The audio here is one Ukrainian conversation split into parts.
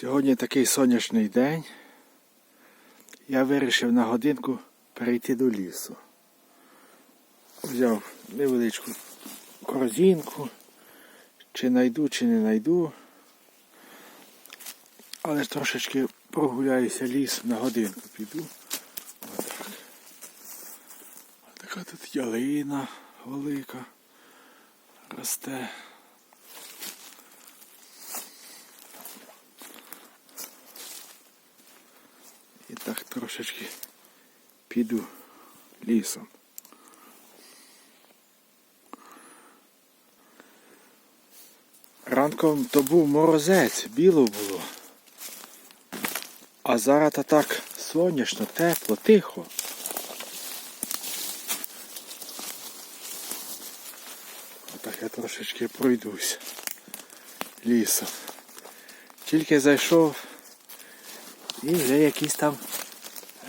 Сьогодні такий сонячний день. Я вирішив на годинку перейти до лісу. Взяв невеличку корзинку. Чи найду, чи не найду. Але трошечки прогуляюся ліс на годинку піду. Отак. Така тут ялина велика росте. Так трошечки піду лісом. Ранком то був морозець, біло було. А зараз то так сонячно, тепло, тихо. Отак я трошечки пройдусь лісом. Тільки зайшов і вже якісь там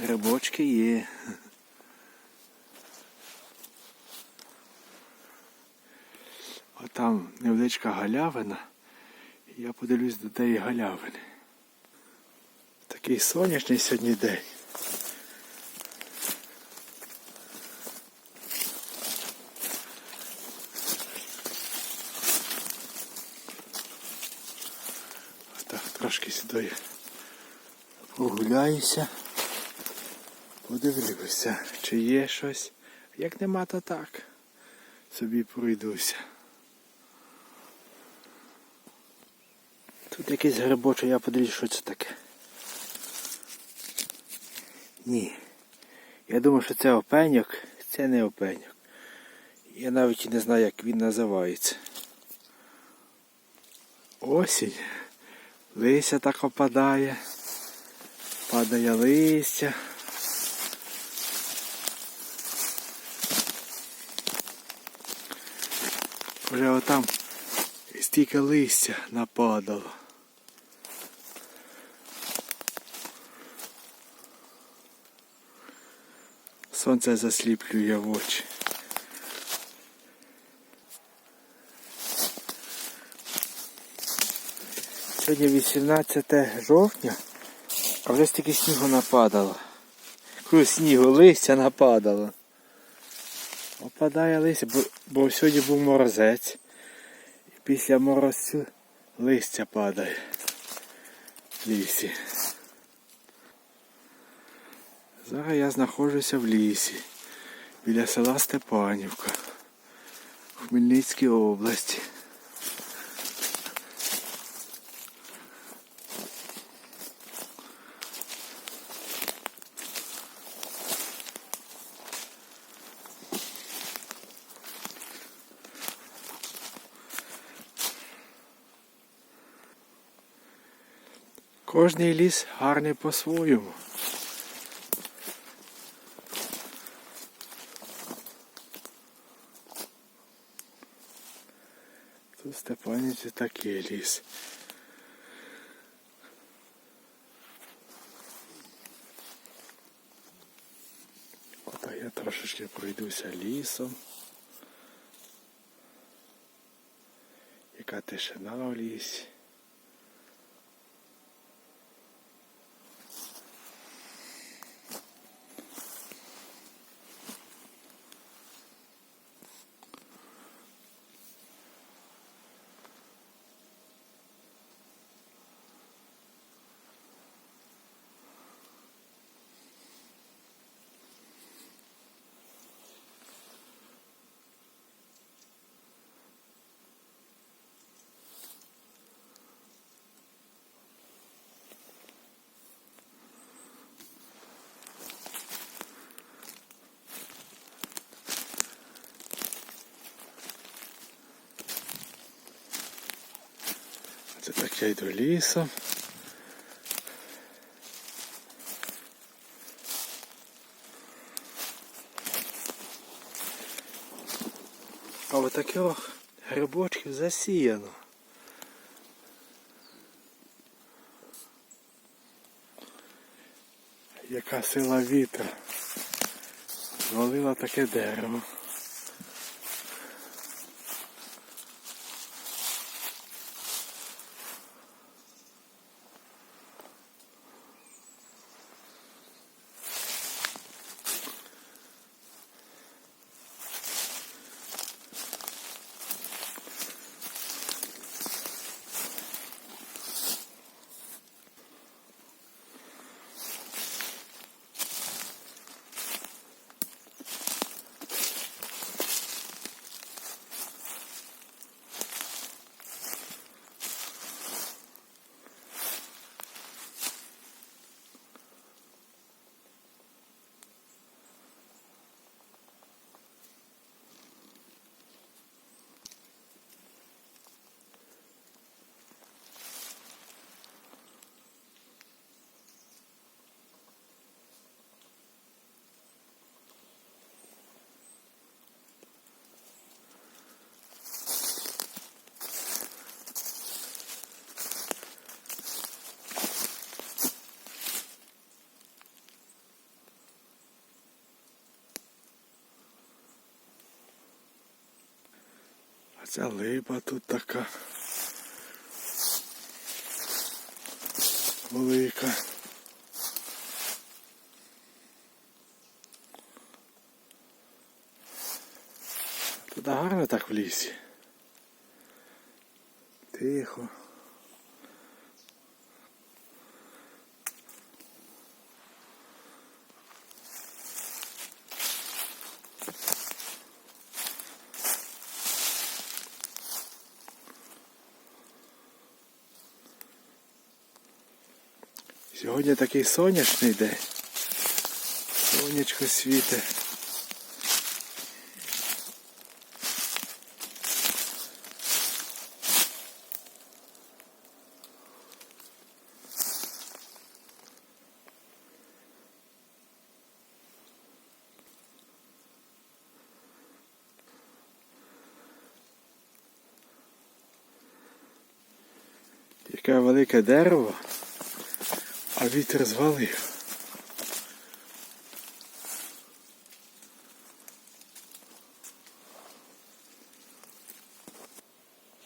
грибочки є. Отам невеличка галявина. Я подивлюсь до тієї галявини. Такий сонячний сьогодні день. Так, трошки сюди прогуляюся. Подивлюся, чи є щось. Як нема, то так. Собі пройдуся. Тут якийсь грибочок, я подивлюсь, що це таке. Ні. Я думаю, що це опеньок, це не опеньок. Я навіть і не знаю, як він називається. Осінь. Листя так опадає. Падає листя. Вже отам стільки листя нападало. Сонце засліплює в очі. Сьогодні 18 жовтня, а вже стільки снігу нападало. Якого снігу листя нападало. Опадає листя, бо, бо сьогодні був морозець. І після морозцю листя падає в лісі. Зараз я знаходжуся в лісі біля села Степанівка в Хмельницькій області. Кожний ліс гарний по-своєму. Тут в Степаниці такий ліс. Ото я трошечки пройдуся лісом. Яка тишина в лісі. Це так я йду лісом. А от таких грибочків засіяно. Яка сила вітра. Звалила таке дерево. Ця липа тут така. Велика. Тут гарно так в лісі. Тихо. Сьогодні такий сонячний день. Сонечко світе. Яке велике дерево, а вітер звалив.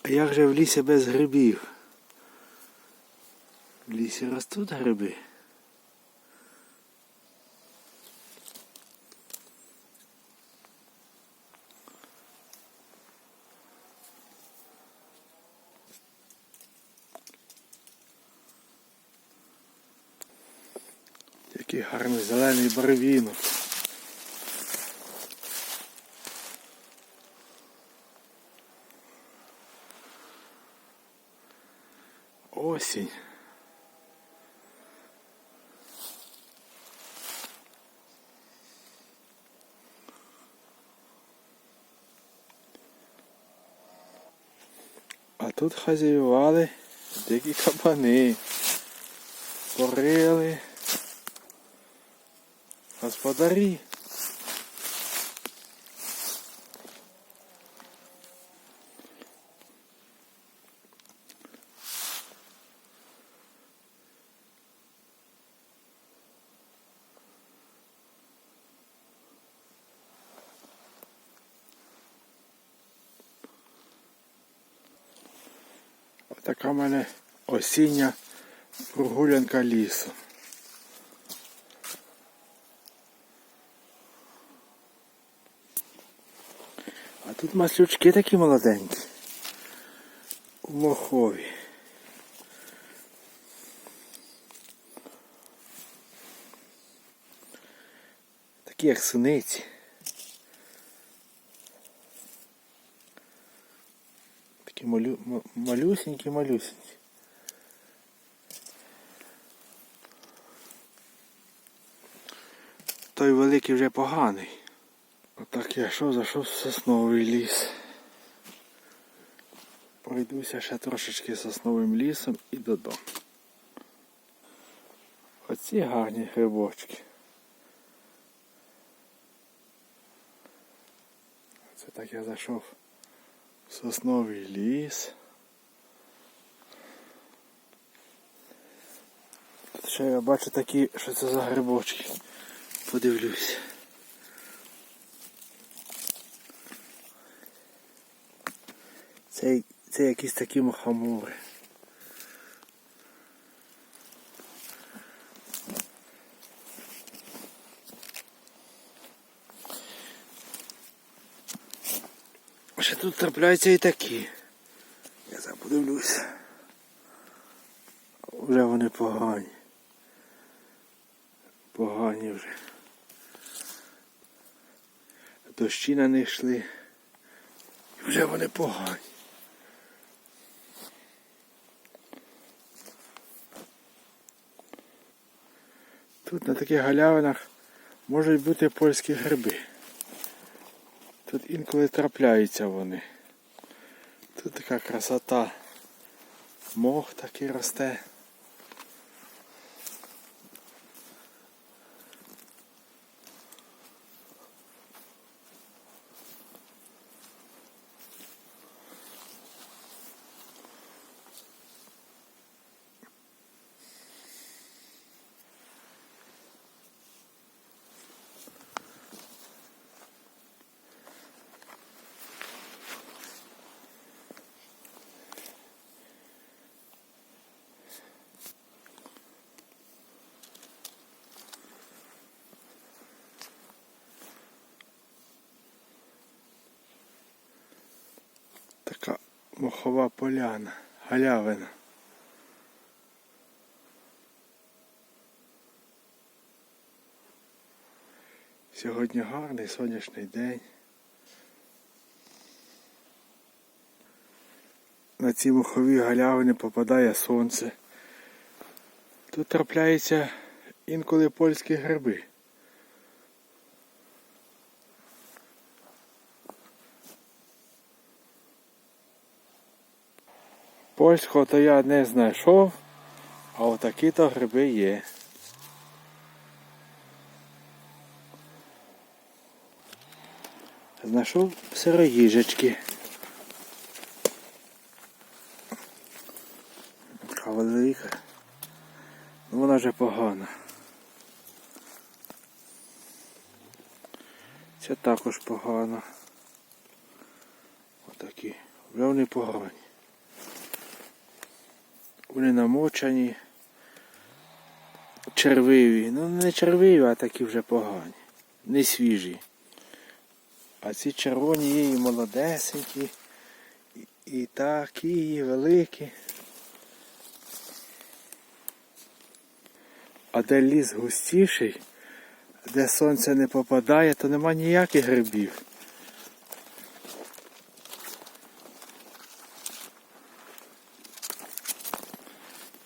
А як же в лісі без грибів? В лісі ростуть гриби. Який гарний зелений барвінок. Осінь. А тут хазяювали дикі кабани. Порили. Господарі. Така в мене осіння прогулянка лісом. А маслючки такі молоденькі. У мохові. Такі як суниці. Такі малю, малюсенькі, малюсенькі. Той великий вже поганий. Отак я що зайшов в сосновий ліс. Пройдуся ще трошечки сосновим лісом і додому. Оці гарні грибочки. Це так я зайшов в сосновий ліс. Тут ще я бачу такі, що це за грибочки. Подивлюсь. Це, це якісь такі мухомори. Ще тут трапляються і такі. Я зараз подивлюся. Вже вони погані. Погані вже. Дощі на них йшли. І вже вони погані. Тут на таких галявинах можуть бути польські гриби. Тут інколи трапляються вони. Тут така красота. Мох такий росте. Мохова поляна, галявина. Сьогодні гарний сонячний день. На ці мохові галявини попадає сонце. Тут трапляються інколи польські гриби. Польського то я не знайшов, а отакі то гриби є. Знайшов сироїжечки. Така велика. Ну вона вже погана. Це також погано. Отакі. Вже вони погані. Вони намочені. Червиві. Ну не червиві, а такі вже погані. Не свіжі. А ці червоні є і молодесенькі, і, такі, і великі. А де ліс густіший, де сонце не попадає, то нема ніяких грибів.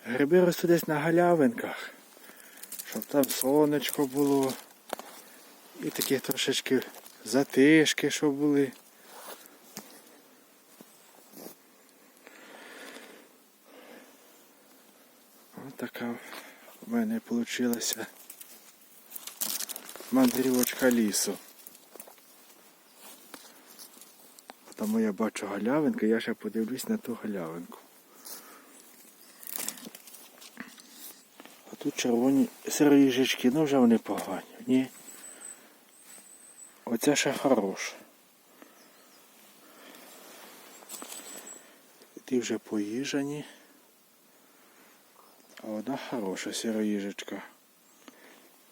Гриби ростуть десь на галявинках, щоб там сонечко було. І такі трошечки затишки, щоб були. Ось така в мене вийшла мандрівочка лісу. Тому я бачу галявинку, я ще подивлюсь на ту галявинку. Тут червоні сироїжечки, ну вже вони погані. Ні. Оця ще хороша. Ті вже поїжані. А одна хороша сироїжечка.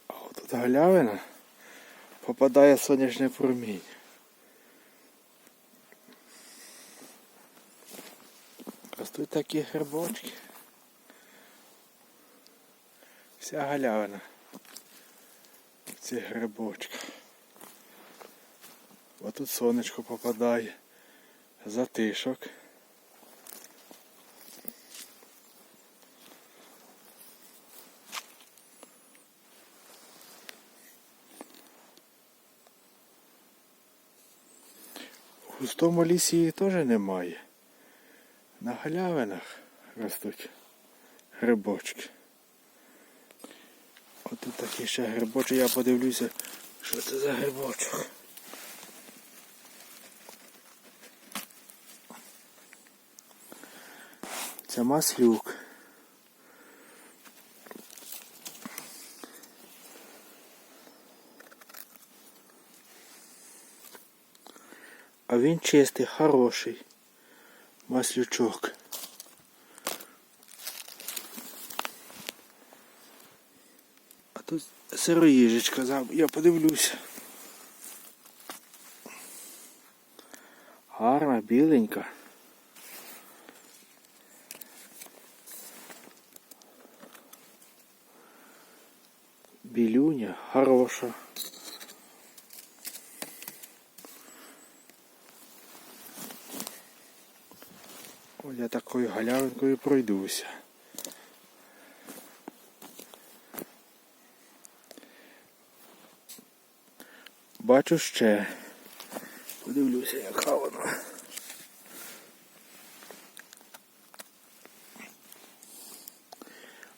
А от галявина попадає сонячне промінь. Ростуть такі грибочки. Вся галявина в цих грибочках. Ось тут сонечко попадає. Затишок. В густому лісі її теж немає. На галявинах ростуть грибочки. Ось тут такий ще грибочок, я подивлюся, що це за грибочок. Це маслюк. А він чистий, хороший маслючок. Тут сироїжечка, зам- я подивлюся. Гарна, біленька. Білюня хороша. Ось я такою галявинкою пройдуся. Бачу ще. Подивлюся, яка вона.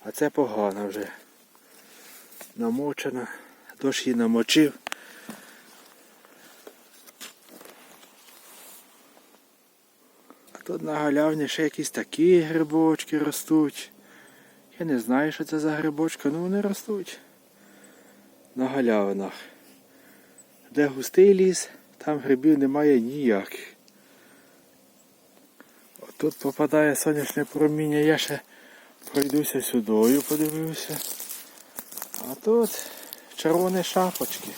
А це погано вже. Намочена. Дощ її намочив. А тут на галявні ще якісь такі грибочки ростуть. Я не знаю, що це за грибочки, але вони ростуть на галявинах. Де густий ліс, там грибів немає ніяких. Тут попадає сонячне проміння, я ще пройдуся сюдою, подивлюся. А тут червоні шапочки.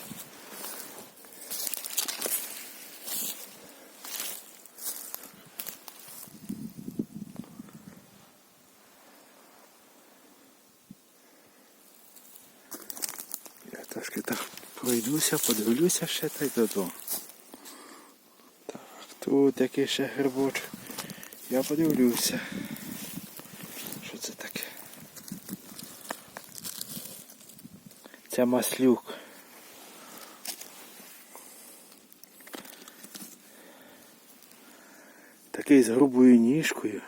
Трошки так пройдуся, подивлюся ще та й додому. Так, тут який ще грибочок. Я подивлюся. Що це таке? Це маслюк. Такий з грубою ніжкою,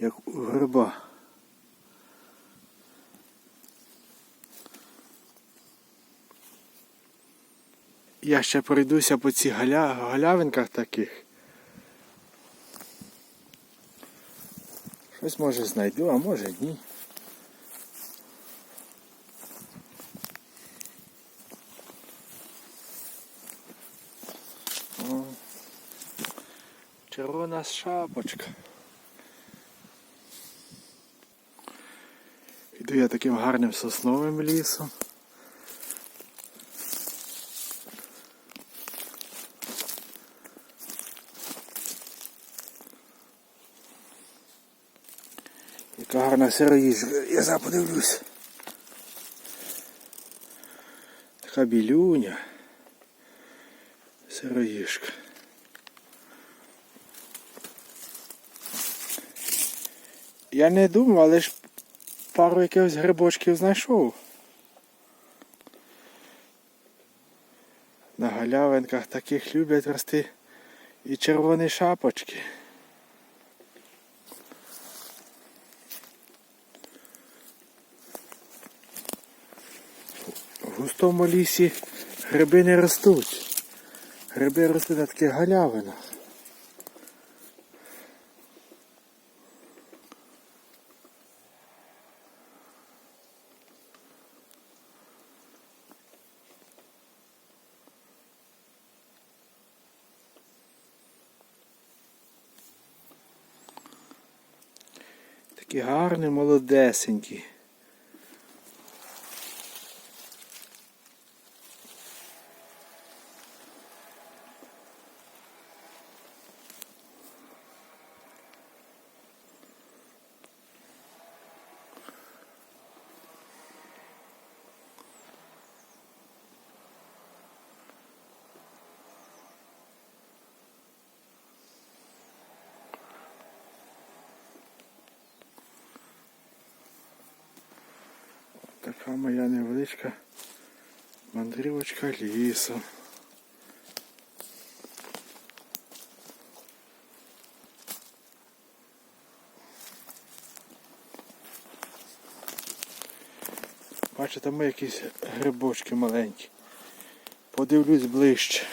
як у гриба. Я ще пройдуся по цих галя... галявинках таких. Щось може знайду, а може ні. О, червона шапочка. Іду я таким гарним сосновим лісом. Яка гарна сироїжка. Я зараз подивлюсь. Така білюня. Сироїжка. Я не думав, але ж пару якихось грибочків знайшов. На галявинках таких люблять рости і червоні шапочки. Густому лісі гриби не ростуть. Гриби ростуть на таких галявинах. Такі гарні, молодесенькі. Така невеличка мандрівочка лісом. Бачите, там якісь грибочки маленькі. Подивлюсь ближче.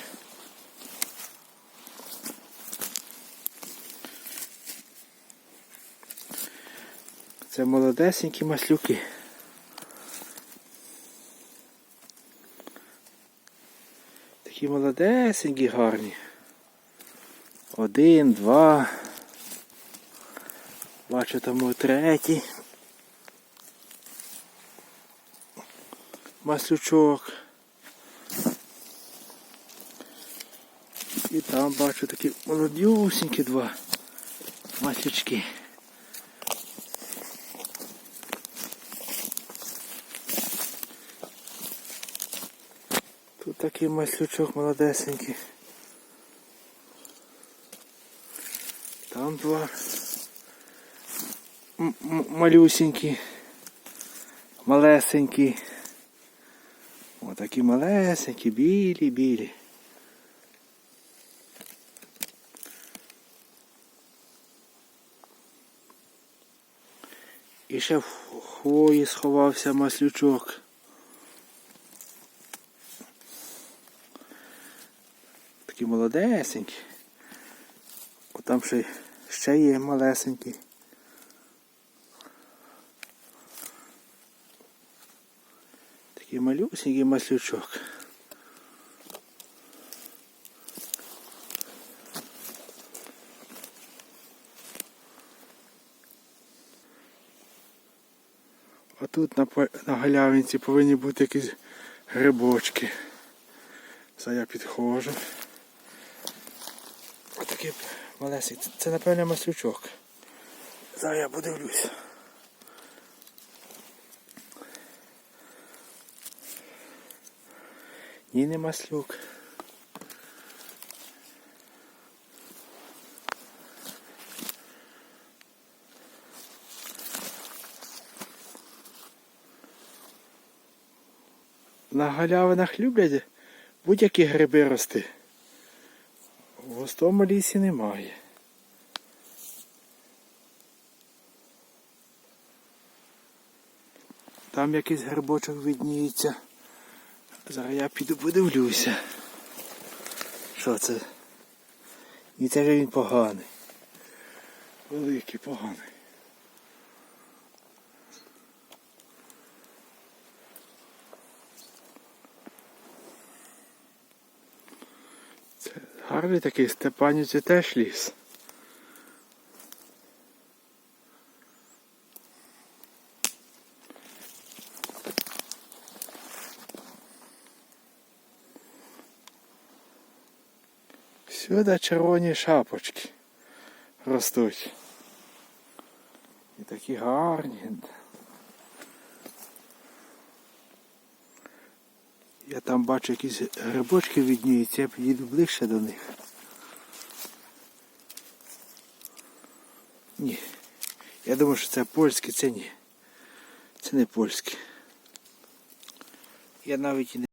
Це молодесенькі маслюки. Такі молодесенькі гарні. Один, два. Бачу там третій. Маслючок. І там бачу такі молодюсінькі два маслючки. Такий маслючок молодесенький. Там два малюсенькі, малесенькі. Отакі малесенькі, білі, білі. І ще в хвої сховався маслючок. Молодесенькі. О, там ще, ще є малесенькі. Такий малюсенький маслючок. А тут на, на галявинці повинні бути якісь грибочки. Це я підходжу. Отакий малесий. Це, напевно маслючок. Зараз я подивлюсь. Ні, не маслюк. На галявинах люблять будь-які гриби рости. Густому лісі немає. Там якийсь грибочок видніється. Зараз я піду подивлюся. Що це? І це він поганий. Великий поганий. Це гарний такий Степанівці теж ліс. Сюди червоні шапочки ростуть. І такі гарні. Там бачу якісь грибочки відніються, я підійду ближче до них. Ні. Я думаю, що це польські, це ні. Це не польські. Я навіть і не